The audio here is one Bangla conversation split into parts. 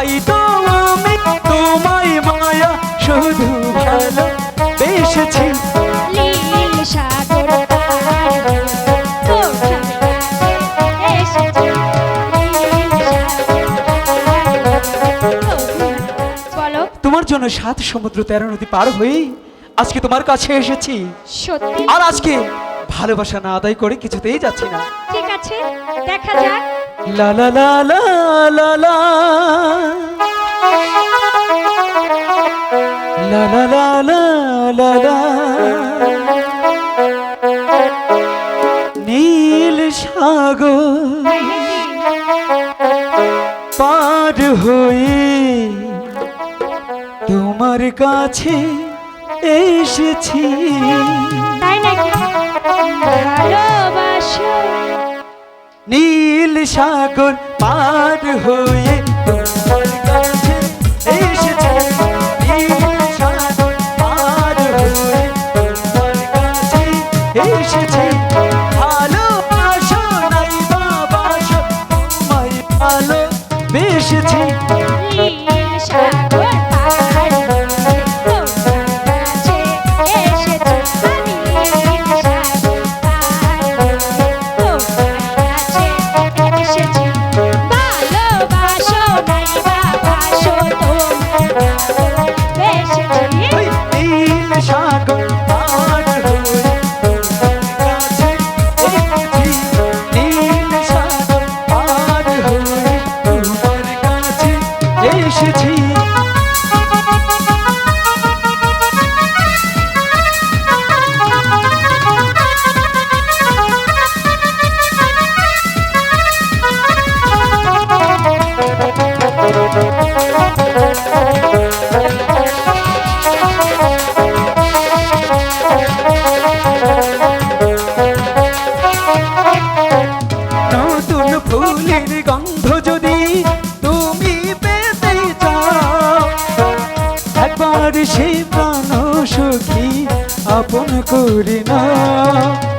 তাই তো আমি তোমায় মায়া শুধু ভালো বেসেছি। তোমার জন্য সাত সমুদ্র তেরো নদী পার হয়ে আজকে তোমার কাছে এসেছি। আর আজকে ভালোবাসা না আদায় করে কিছুতেই যাচ্ছি না। ঠিক আছে দেখা যাক। লা লা লা লা লা la la la la la la. নীল সাগর পার হয়ে তোমার কাছে এসেছি। নীল সাগর পার হয়ে এসেছে। ভালো আসো নাই বাবা আসো ভালো বেসেছে রাখি করি না।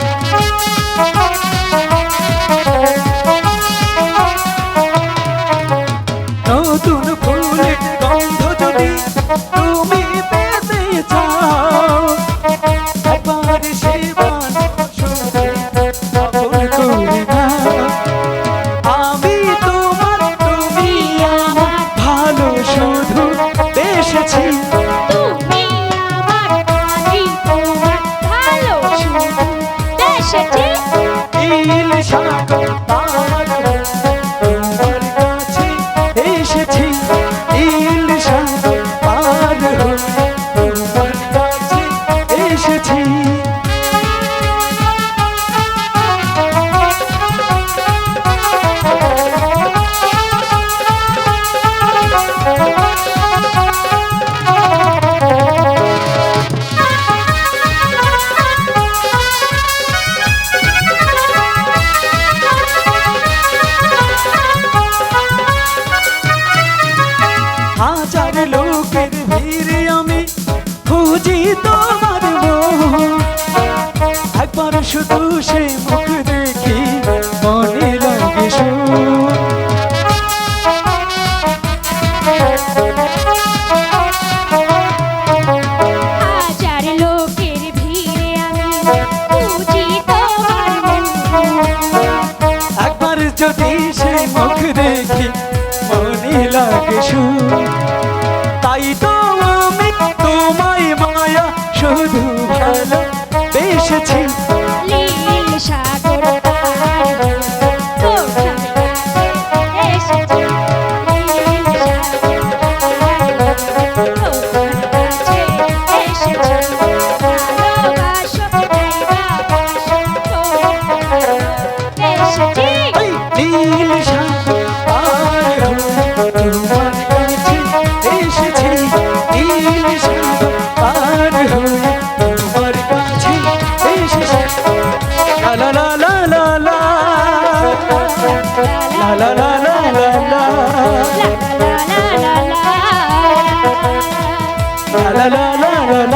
এসেছে ইলিশ সাগর দিশে মুখ দেখি মনে লাগে শুন তাই তো la la la la